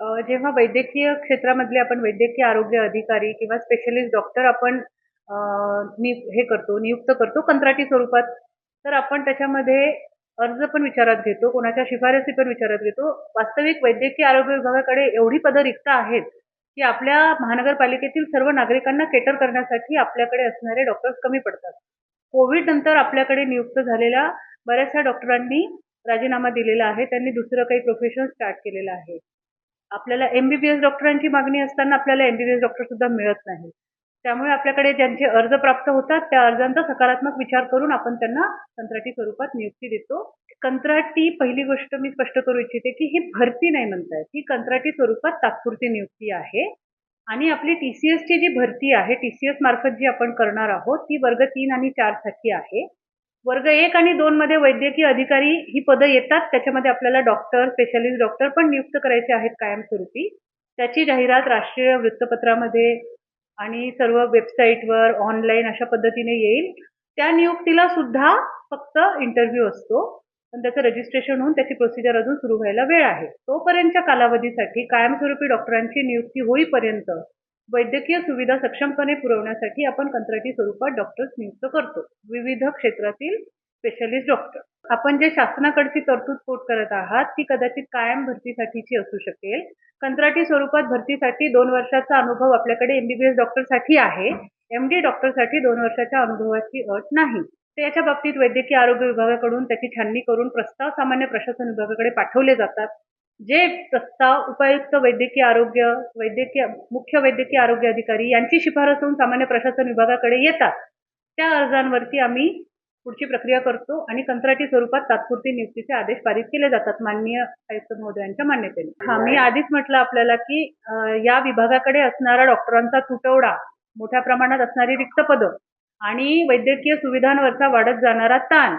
जेव्हा वैद्यकीय क्षेत्रामधले आपण वैद्यकीय आरोग्य अधिकारी किंवा स्पेशलिस्ट डॉक्टर आपण नि हे करतो नियुक्त करतो कंत्राटी स्वरूपात तर आपण त्याच्यामध्ये अर्ज पण विचारात घेतो कोणाच्या शिफारसी पण विचारात घेतो. वास्तविक वैद्यकीय आरोग्य विभागाकडे एवढी पदं रिक्त आहेत की आपल्या महानगरपालिकेतील सर्व नागरिकांना केटर करण्यासाठी आपल्याकडे असणारे डॉक्टर्स कमी पडतात. कोविड नंतर आपल्याकडे नियुक्त झालेल्या बऱ्याचशा डॉक्टरांनी राजीनामा दिलेला आहे. त्यांनी दुसरं काही प्रोफेशन स्टार्ट केलेलं आहे. आपल्याला एमबीबीएस डॉक्टरांची मागणी असताना आपल्याला एमबीबीएस डॉक्टर सुद्धा मिळत नाही. त्यामुळे आपल्याकडे ज्यांचे अर्ज प्राप्त होतात त्या अर्जांचा सकारात्मक विचार करून आपण त्यांना कंत्राटी स्वरूपात नियुक्ती देतो. कंत्राटी पहिली गोष्ट मी स्पष्ट करू इच्छिते की ही भरती नाही म्हणतायत ही कंत्राटी स्वरूपात तात्पुरती नियुक्ती आहे. आणि आपली टी सी एसची जी भरती आहे टी सी एस मार्फत जी आपण करणार आहोत ती वर्ग तीन आणि चारसाठी आहे. वर्ग एक आणि दोन मध्ये वैद्यकीय अधिकारी ही पदं येतात. त्याच्यामध्ये आपल्याला डॉक्टर स्पेशालिस्ट डॉक्टर पण नियुक्त करायचे आहेत कायमस्वरूपी. त्याची जाहिरात राष्ट्रीय वृत्तपत्रामध्ये आणि सर्व वेबसाईटवर ऑनलाईन अशा पद्धतीने येईल. त्या नियुक्तीला सुद्धा फक्त इंटरव्ह्यू असतो. पण त्याचं रजिस्ट्रेशन होऊन त्याची प्रोसिजर अजून सुरू व्हायला वेळ आहे. तोपर्यंतच्या कालावधीसाठी कायमस्वरूपी डॉक्टरांची नियुक्ती होईपर्यंत वैद्यकीय सुविधा सक्षमपणे पुरवण्यासाठी आपण कंत्राटी स्वरूपात डॉक्टर्स नियुक्त करतो. विविध क्षेत्रातील स्पेशलिस्ट डॉक्टर आपण जे शासनाकडची तरतूद पोट करत आहात ती कदाचित कायम भरतीसाठीची असू शकेल. कंत्राटी स्वरूपात भरतीसाठी दोन वर्षाचा अनुभव आपल्याकडे एमबीबीएस डॉक्टरसाठी आहे. एमडी डॉक्टरसाठी दोन वर्षाच्या अनुभवाची अट नाही. तर याच्या बाबतीत वैद्यकीय आरोग्य विभागाकडून त्याची छाननी करून प्रस्ताव सामान्य प्रशासन विभागाकडे पाठवले जातात. जे प्रस्ताव उपायुक्त वैद्यकीय आरोग्य वैद्यकीय मुख्य वैद्यकीय आरोग्य अधिकारी यांची शिफारस होऊन सामान्य प्रशासन विभागाकडे येतात त्या अर्जांवरती आम्ही पुढची प्रक्रिया करतो आणि कंत्राटी स्वरूपात तात्पुरती नियुक्तीचे आदेश पारित केले जातात माननीय आयुक्त महोदयांच्या मान्यतेने. हा मी आधीच म्हटलं आपल्याला की या विभागाकडे असणारा डॉक्टरांचा तुटवडा मोठ्या प्रमाणात असणारी रिक्त पदं आणि वैद्यकीय सुविधांवरचा वाढत जाणारा ताण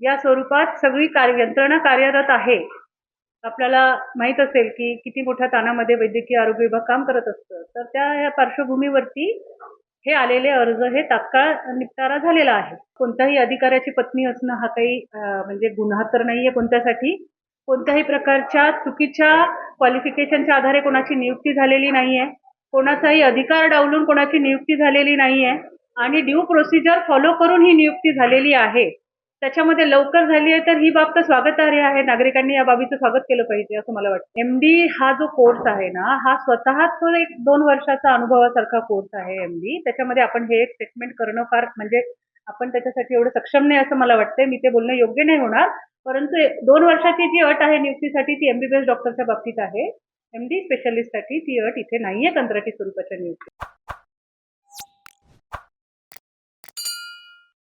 या स्वरूपात सगळी कार्य यंत्रणा कार्यरत आहे. आपल्याला माहीत असेल की किती मोठ्या ताणामध्ये वैद्यकीय आरोग्य विभाग काम करत असतं. तर त्या या पार्श्वभूमीवरती हे आलेले अर्ज हे तात्काळ निपटारा झालेला आहे. कोणत्याही अधिकाऱ्याची पत्नी असणं हा काही म्हणजे गुन्हा तर नाहीये कोणत्यासाठी. कोणत्याही प्रकारच्या चुकीच्या क्वालिफिकेशनच्या आधारे कोणाची नियुक्ती झालेली नाहीये. कोणाचाही अधिकार डावलून कोणाची नियुक्ती झालेली नाहीये. आणि ड्यू प्रोसिजर फॉलो करून ही नियुक्ती झालेली आहे. त्याच्यामध्ये लवकर झाली आहे तर ही बाब तर स्वागतार्ह आहे. नागरिकांनी या बाबीचं स्वागत केलं पाहिजे असं मला वाटतं. एमडी हा जो कोर्स आहे ना हा स्वतःच तो एक दोन वर्षाचा अनुभवासारखा कोर्स आहे एमडी त्याच्यामध्ये आपण हे एक स्टेटमेंट करणं फार म्हणजे आपण त्याच्यासाठी एवढं सक्षम नाही असं मला वाटतंय. मी ते बोलणं योग्य नाही होणार. परंतु दोन वर्षाची जी अट आहे नियुक्तीसाठी ती एमबीबीएस डॉक्टरच्या बाबतीत आहे. एमडी स्पेशालिस्टसाठी ती अट इथे नाहीये कंत्राटी स्वरूपाच्या नियुक्ती